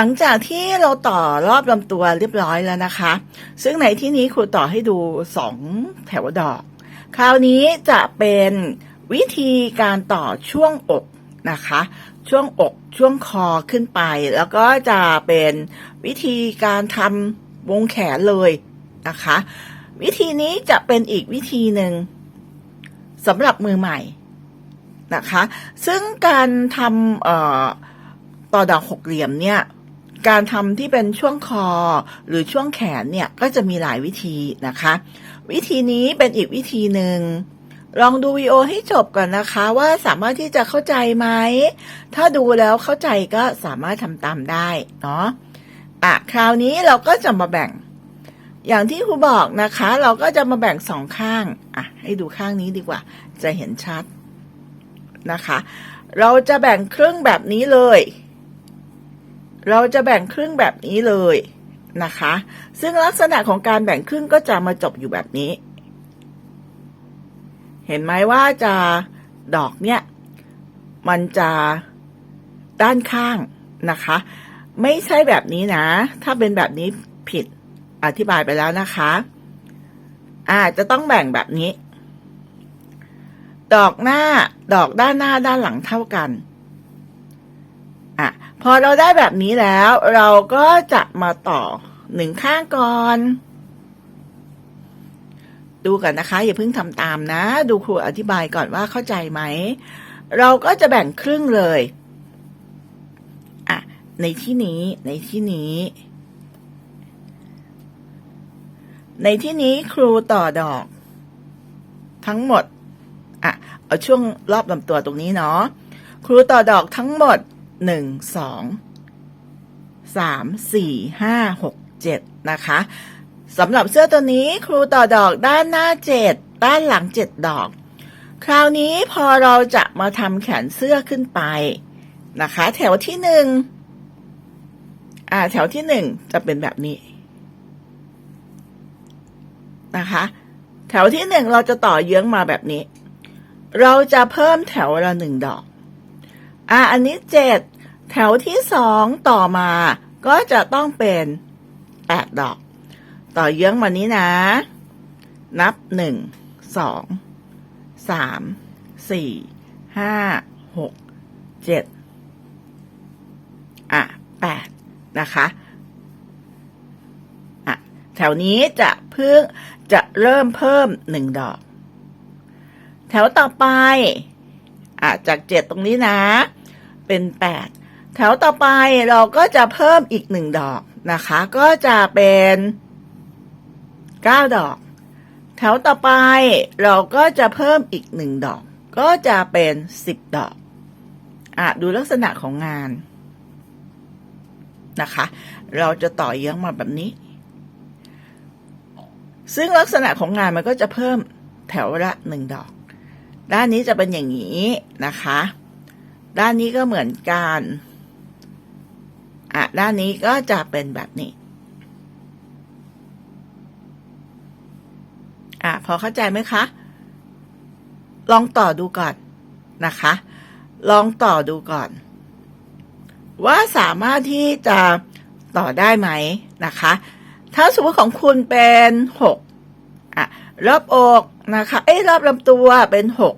หลังจากที่เราต่อรอบลำตัวเรียบร้อยแล้วนะคะ ซึ่งในที่นี้ครูต่อให้ดูสองแถวดอก คราวนี้จะเป็นวิธีการต่อช่วงอกนะคะ ช่วงอกช่วงคอขึ้นไป แล้วก็จะเป็นวิธีการทำวงแขนเลยนะคะ วิธีนี้จะเป็นอีกวิธีหนึ่งสำหรับมือใหม่นะคะ ซึ่งการทำต่อดอกหกเหลี่ยมเนี่ย การทำที่เป็นช่วงคอหรือช่วงแขนเนี่ยก็จะมีหลายวิธีนะคะ วิธีนี้เป็นอีกวิธีหนึ่งลองดูวิดีโอให้จบก่อนนะคะ ว่าสามารถที่จะเข้าใจไหม ถ้าดูแล้วเข้าใจก็สามารถทำตามได้เนาะอะคราวนี้เราก็จะมาแบ่ง อย่างที่ครูบอกนะคะ เราก็จะมาแบ่งสองข้างอะให้ดูข้างนี้ดีกว่า จะเห็นชัดนะคะ เราจะแบ่งครึ่งแบบนี้เลย เราจะแบ่งครึ่งแบบนี้เลยนะคะ ซึ่งลักษณะของการแบ่งครึ่งก็จะมาจบอยู่แบบนี้ เห็นไหมว่าจะดอกเนี่ย มันจะด้านข้างนะคะ ไม่ใช่แบบนี้นะ ถ้าเป็นแบบนี้ผิดอธิบายไปแล้วนะคะอาจจะต้องแบ่งแบบนี้ ดอกหน้าดอกด้านหน้าด้านหลังเท่ากัน พอเราได้แบบนี้แล้ว เราก็จะมาต่อหนึ่งข้างก่อน ดูกันนะคะ อย่าเพิ่งทำตามนะ ดูครูอธิบายก่อนว่าเข้าใจไหม เราก็จะแบ่งครึ่งเลยอะในที่นี้ในที่นี้ ในที่นี้ครูต่อดอก ทั้งหมดอะเอาช่วงรอบลำตัวตรงนี้เนาะครูต่อดอกทั้งหมด หนึ่งสองสามสี่ห้าหกเจ็ดนะคะสำหรับเสื้อตัวนี้ครูต่อดอกด้านหน้าเจ็ดด้านหลังเจ็ดดอก คราวนี้พอเราจะมาทำแขนเสื้อขึ้นไปนะคะ แถวที่หนึ่งอ่าแถวที่หนึ่งจะเป็นแบบนี้นะคะ แถวที่หนึ่งเราจะต่อเยื้องมาแบบนี้ เราจะเพิ่มแถวละหนึ่งดอก อะอันนี้เจ็ดแถวที่สองต่อมาก็จะต้องเป็นแปดดอก ต่อเยื้องมานี้นะ นับหนึ่งสองสามสี่ห้าหกเจ็ดอะแปดนะคะอะแถวนี้จะเพิ่งจะเริ่มเพิ่มหนึ่งดอก แถวต่อไปอะจากเจ็ดตรงนี้นะ เป็นแปดแถวต่อไปเราก็จะเพิ่มอีกหนึ่งดอกนะคะ ก็จะเป็นเก้าดอก แถวต่อไปเราก็จะเพิ่มอีกหนึ่งดอก ก็จะเป็นสิบดอกอะดูลักษณะของงานนะคะ เราจะต่อเยื้องมาแบบนี้ ซึ่งลักษณะของงานมันก็จะเพิ่มแถวละหนึ่งดอก ด้านนี้จะเป็นอย่างนี้นะคะ ด้านนี้ก็เหมือนกันอะด้านนี้ก็จะเป็นแบบนี้อะพอเข้าใจไหมคะ ลองต่อดูก่อนนะคะ ลองต่อดูก่อน ว่าสามารถที่จะต่อได้ไหมนะคะ ถ้าสมมติของคุณเป็นหกอะรอบอกนะคะ เอ้ยรอบลำตัวเป็นหก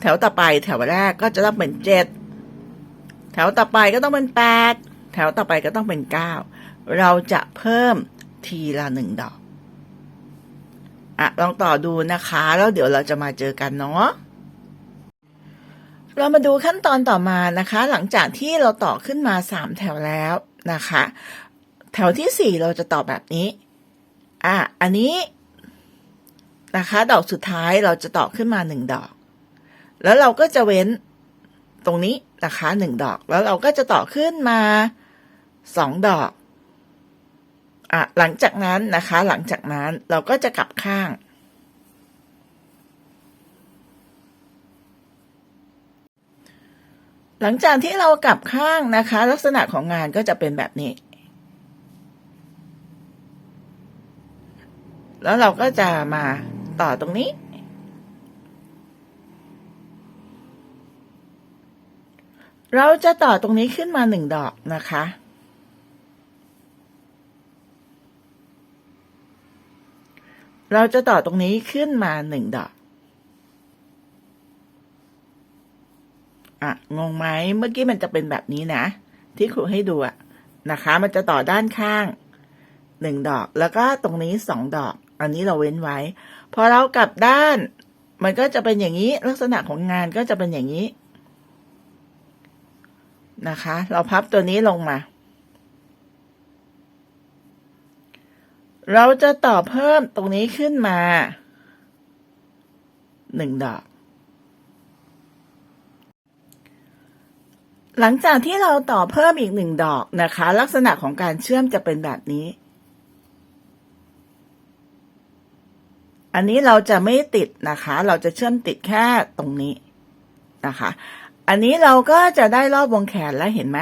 แถวต่อไปแถวแรกก็จะต้องเป็นเจ็ด แถวต่อไปก็ต้องเป็นแปดแถวต่อไปก็ต้องเป็นเก้าเราจะเพิ่มทีละหนึ่งดอกอะลองต่อดูนะคะ แล้วเดี๋ยวเราจะมาเจอกันเนาะเรามาดูขั้นตอนต่อมานะคะ หลังจากที่เราต่อขึ้นมาสามแถวแล้วนะคะ แถวที่สี่เราจะต่อแบบนี้อะอันนี้นะคะ ดอกสุดท้ายเราจะต่อขึ้นมาหนึ่งดอก แล้วเราก็จะเว้นตรงนี้ นะคะหนึ่งดอก แล้วเราก็จะต่อขึ้นมาสองดอกอะหลังจากนั้นนะคะ หลังจากนั้นเราก็จะกลับข้าง หลังจากที่เรากลับข้างนะคะ ลักษณะของงานก็จะเป็นแบบนี้ แล้วเราก็จะมาต่อตรงนี้ เราจะต่อตรงนี้ขึ้นมาหนึ่งดอกนะคะ เราจะต่อตรงนี้ขึ้นมาหนึ่งดอก อะ งงไหม เมื่อกี้มันจะเป็นแบบนี้นะ ที่ครูให้ดูอะนะคะ มันจะต่อด้านข้างหนึ่งดอก แล้วก็ตรงนี้สองดอก อันนี้เราเว้นไว้ พอเรากลับด้าน มันก็จะเป็นอย่างนี้ ลักษณะของงานก็จะเป็นอย่างนี้ นะคะ เราพับตัวนี้ลงมา เราจะต่อเพิ่มตรงนี้ขึ้นมาหนึ่งดอก หลังจากที่เราต่อเพิ่มอีกหนึ่งดอกนะคะ ลักษณะของการเชื่อมจะเป็นแบบนี้ อันนี้เราจะไม่ติดนะคะ เราจะเชื่อมติดแค่ตรงนี้นะคะ อันนี้เราก็จะได้รอบวงแขนแล้วเห็นไหม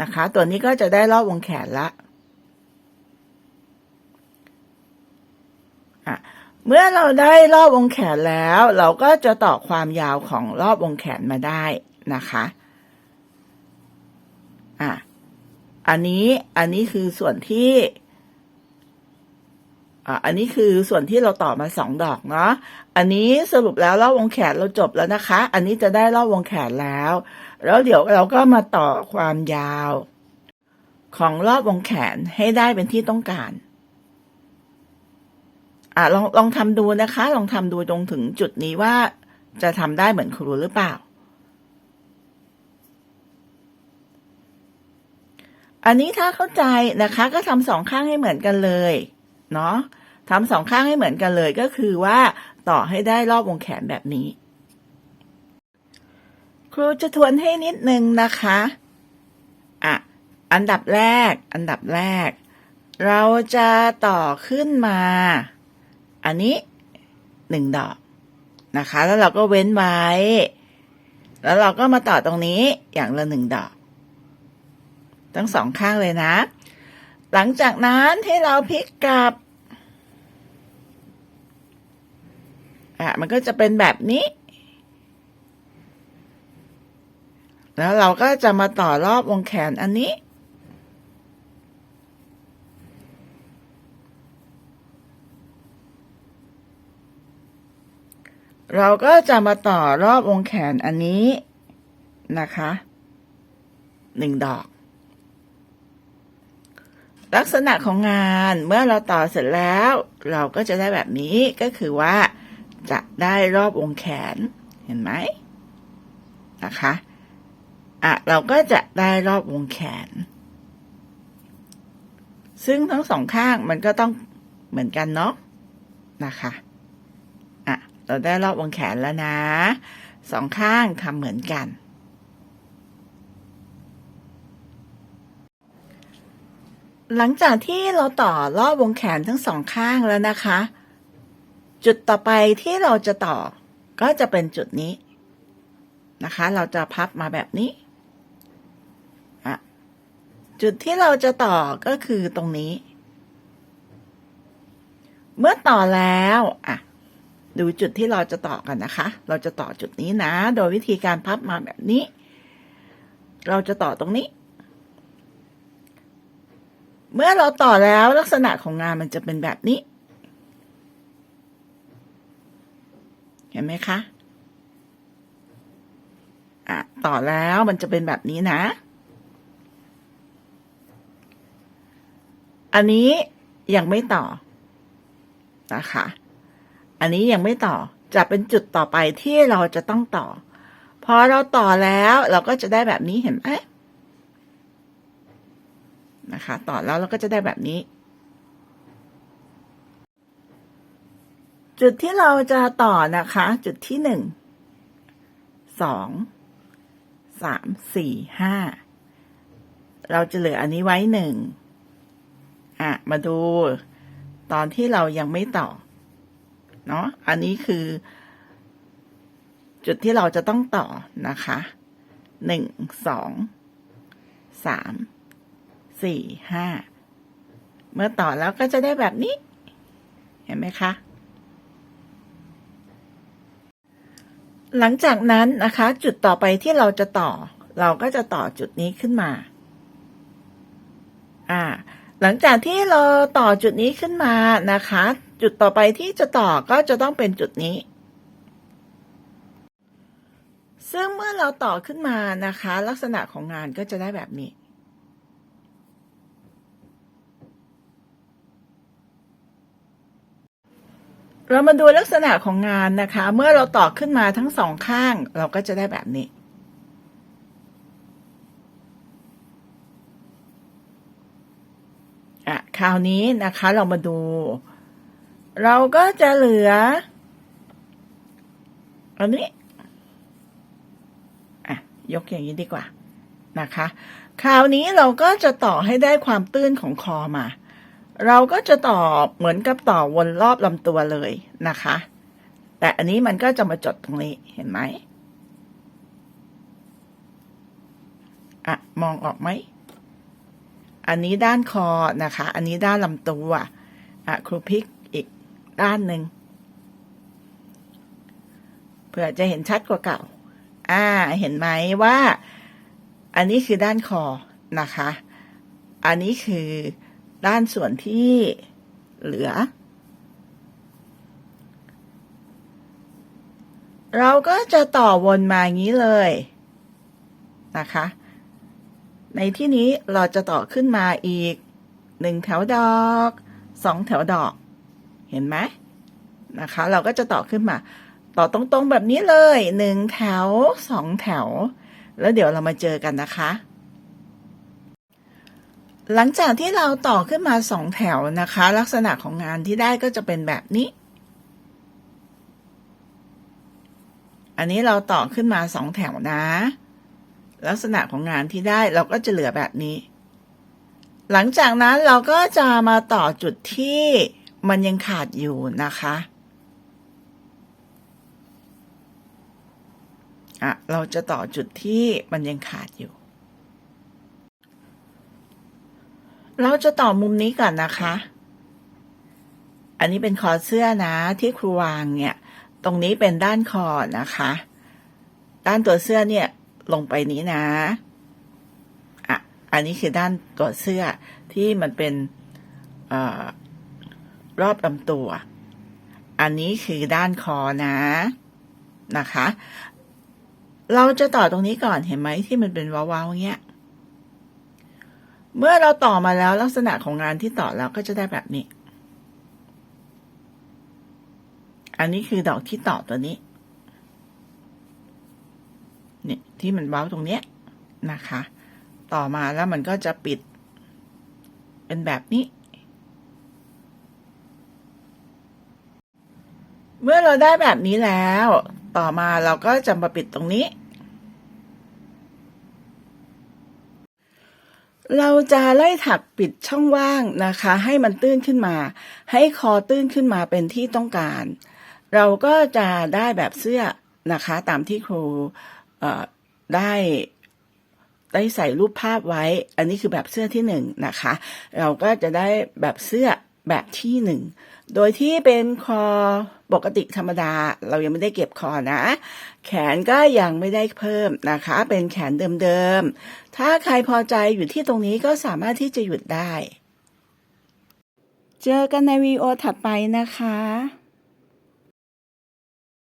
นะคะ ตัวนี้ก็จะได้รอบวงแขนละเมื่อเราได้รอบวงแขนแล้ว เราก็จะต่อความยาวของรอบวงแขนมาได้นะคะอะอันนี้อันนี้คือส่วนที่ อันนี้คือส่วนที่เราต่อมาสองดอกเนาะ อันนี้สรุปแล้วรอบวงแขนเราจบแล้วนะคะ อันนี้จะได้รอบวงแขนแล้ว แล้วเดี๋ยวเราก็มาต่อความยาว ของรอบวงแขนให้ได้เป็นที่ต้องการ อะลองลองทำดูนะคะ ลองทำดูตรงถึงจุดนี้ว่าจะทำได้เหมือนครูหรือเปล่า อันนี้ถ้าเข้าใจนะคะ ก็ทำสองข้างให้เหมือนกันเลย เนาะทำสองข้างให้เหมือนกันเลยก็คือว่าต่อให้ได้รอบวงแขนแบบนี้ ครูจะทวนให้นิดนึงนะคะอะอันดับแรก อันดับแรก เราจะต่อขึ้นมา อันนี้หนึ่งดอกนะคะ แล้วเราก็เว้นไว้ แล้วเราก็มาต่อตรงนี้อย่างละหนึ่งดอก ทั้งสองข้างเลยนะ หลังจากนั้นให้เราพลิกกลับ อะมันก็จะเป็นแบบนี้ แล้วเราก็จะมาต่อรอบวงแขนอันนี้ เราก็จะมาต่อรอบวงแขนอันนี้นะคะหนึ่งดอก ลักษณะของงานเมื่อเราต่อเสร็จแล้ว เราก็จะได้แบบนี้ก็คือว่า จะได้รอบวงแขนเห็นไหมนะคะอะเราก็จะได้รอบวงแขน ซึ่งทั้งสองข้างมันก็ต้องเหมือนกันเนาะนะคะอะเราได้รอบวงแขนแล้วนะสองข้างทำเหมือนกัน หลังจากที่เราต่อรอบวงแขนทั้งสองข้างแล้วนะคะ จุดต่อไปที่เราจะต่อก็จะเป็นจุดนี้นะคะ เราจะพับมาแบบนี้ จุดที่เราจะต่อก็คือตรงนี้ เมื่อต่อแล้วอะดูจุดที่เราจะต่อกันนะคะ เราจะต่อจุดนี้นะ โดยวิธีการพับมาแบบนี้ เราจะต่อตรงนี้ เมื่อเราต่อแล้วลักษณะของงานมันจะเป็นแบบนี้ เห็นไหมคะอะต่อแล้วมันจะเป็นแบบนี้นะ อันนี้ยังไม่ต่อนะคะ อันนี้ยังไม่ต่อจะเป็นจุดต่อไปที่เราจะต้องต่อ พอเราต่อแล้วเราก็จะได้แบบนี้เห็นไหมนะคะ ต่อแล้วเราก็จะได้แบบนี้ จุดที่เราจะต่อนะคะ จุดที่หนึ่งสองสามสี่ห้าเราจะเหลืออันนี้ไว้หนึ่งอะ มาดูตอนที่เรายังไม่ต่อ เนาะอันนี้คือ จุดที่เราจะต้องต่อนะคะหนึ่งสองสามสี่ห้าเมื่อต่อแล้วก็จะได้แบบนี้ เห็นไหมคะ หลังจากนั้นนะคะ จุดต่อไปที่เราจะต่อ เราก็จะต่อจุดนี้ขึ้นมา อ่า หลังจากที่เราต่อจุดนี้ขึ้นมานะคะ จุดต่อไปที่จะต่อก็จะต้องเป็นจุดนี้ ซึ่งเมื่อเราต่อขึ้นมานะคะ ลักษณะของงานก็จะได้แบบนี้ เรามาดูลักษณะของงานนะคะ เมื่อเราต่อขึ้นมาทั้งสองข้าง เราก็จะได้แบบนี้ อะ คราวนี้นะคะเรามาดู เราก็จะเหลือ อันนี้ อะ ยกอย่างนี้ดีกว่านะคะ คราวนี้เราก็จะต่อให้ได้ความตื้นของคอมา เราก็จะต่อเหมือนกับต่อวนรอบลำตัวเลยนะคะ แต่อันนี้มันก็จะมาจดตรงนี้เห็นไหมอะมองออกไหม อันนี้ด้านคอนะคะ อันนี้ด้านลำตัวอะครูพลิกอีกด้านหนึ่งเพื่อจะเห็นชัดกว่าเก่า อ่า เห็นไหมว่า อันนี้คือด้านคอนะคะ อันนี้คือ ด้านส่วนที่เหลือ เราก็จะต่อวนมาอย่างนี้เลยนะคะ ในที่นี้เราจะต่อขึ้นมาอีกหนึ่งแถวดอกสองแถวดอก เห็นไหมนะคะ เราก็จะต่อขึ้นมา ต่อตรงๆแบบนี้เลยหนึ่งแถวสองแถว แล้วเดี๋ยวเรามาเจอกันนะคะ หลังจากที่เราต่อขึ้นมาสองแถวนะคะ ลักษณะของงานที่ได้ก็จะเป็นแบบนี้ อันนี้เราต่อขึ้นมาสองแถวนะ ลักษณะของงานที่ได้เราก็จะเหลือแบบนี้ หลังจากนั้นเราก็จะมาต่อจุดที่มันยังขาดอยู่นะคะอะเราจะต่อจุดที่มันยังขาดอยู่ เราจะต่อมุมนี้ก่อนนะคะ อันนี้เป็นคอเสื้อนะที่ครูวางเนี่ย ตรงนี้เป็นด้านคอนะคะ ด้านตัวเสื้อเนี่ยลงไปนี้นะอะอันนี้คือด้านตัวเสื้อที่มันเป็นอรอบลำตัว อันนี้คือด้านคอนะนะคะ เราจะต่อตรงนี้ก่อนเห็นไหมที่มันเป็นวาวๆเงี้ย เมื่อเราต่อมาแล้วลักษณะของงานที่ต่อแล้วก็จะได้แบบนี้ อันนี้คือดอกที่ต่อตัวนี้เนี่ยที่มันเว้าตรงเนี้ยนะคะ ต่อมาแล้วมันก็จะปิด เป็นแบบนี้ เมื่อเราได้แบบนี้แล้ว ต่อมาเราก็จะมาปิดตรงนี้ เราจะไล่ถักปิดช่องว่างนะคะ ให้มันตื้นขึ้นมา ให้คอตื้นขึ้นมาเป็นที่ต้องการ เราก็จะได้แบบเสื้อนะคะ ตามที่ครูได้ได้ใส่รูปภาพไว้ อันนี้คือแบบเสื้อที่หนึ่งนะคะ เราก็จะได้แบบเสื้อแบบที่หนึ่ง โดยที่เป็นคอปกติธรรมดา เรายังไม่ได้เก็บคอนะ แขนก็ยังไม่ได้เพิ่มนะคะ เป็นแขนเดิมๆ ถ้าใครพอใจอยู่ที่ตรงนี้ก็สามารถที่จะหยุดได้ เจอกันในวีดีโอถัดไปนะคะ